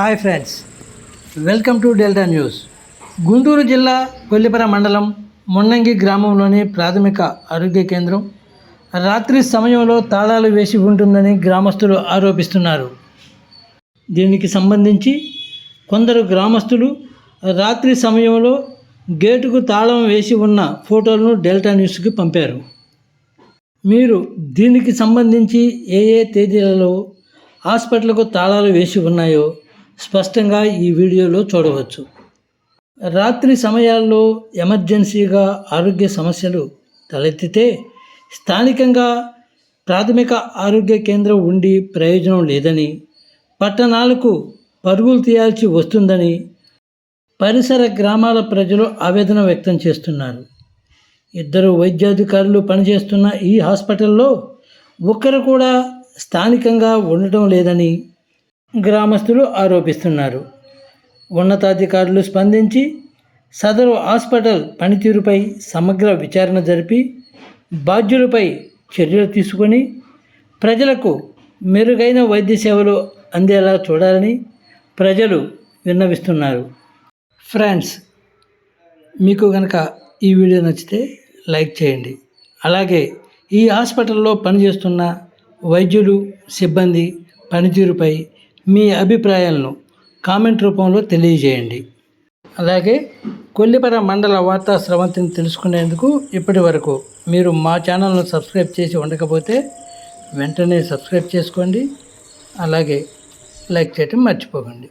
Hi friends welcome to Delta news. Guntur జిల్లా కొల్లిపర మండలం మొన్నంగి గ్రామంలోని ప్రాథమిక ఆరోగ్య కేంద్రం. రాత్రి సమయంలో తాళాలు వేసి ఉంటుందని గ్రామస్తులు ఆరోపిస్తున్నారు. దీనికి సంబంధించి కొందరు గ్రామస్తులు రాత్రి సమయంలో గేటుకు తాళం వేసి ఉన్న ఫోటోలను డెల్టా న్యూస్కి పంపారు. మీరు దీనికి సంబంధించి ఏ ఏ తేదీలలో హాస్పిటల్కు తాళాలు వేసి ఉన్నాయో స్పష్టంగా ఈ వీడియోలో చూడవచ్చు. రాత్రి సమయాల్లో ఎమర్జెన్సీగా ఆరోగ్య సమస్యలు తలెత్తితే స్థానికంగా ప్రాథమిక ఆరోగ్య కేంద్రం ఉండి ప్రయోజనం లేదని పట్టణాలకు పరుగులు తీయాల్సి వస్తుందని పరిసర గ్రామాల ప్రజలు ఆవేదన వ్యక్తం చేస్తున్నారు. ఇద్దరు వైద్యాధికారులు పనిచేస్తున్న ఈ హాస్పిటల్లో ఒక్కరు కూడా స్థానికంగా ఉండటం లేదని గ్రామస్తులు ఆరోపిస్తున్నారు. ఉన్నతాధికారులు స్పందించి సదరు హాస్పిటల్ పనితీరుపై సమగ్ర విచారణ జరిపి బాధ్యులపై చర్యలు తీసుకొని ప్రజలకు మెరుగైన వైద్య సేవలు అందేలా చూడాలని ప్రజలు విన్నవిస్తున్నారు. ఫ్రెండ్స్ మీకు కనుక ఈ వీడియో నచ్చితే లైక్ చేయండి. అలాగే ఈ హాస్పిటల్లో పనిచేస్తున్న వైద్యులు సిబ్బంది పనితీరుపై మీ అభిప్రాయాలను కామెంట్ రూపంలో తెలియజేయండి. అలాగే కొల్లిపర మండల వార్తా స్రవంతిని తెలుసుకునేందుకు ఇప్పటి వరకు మీరు మా ఛానల్ను సబ్స్క్రైబ్ చేసి ఉండకపోతే వెంటనే సబ్స్క్రైబ్ చేసుకోండి. అలాగే లైక్ చేయటం మర్చిపోకండి.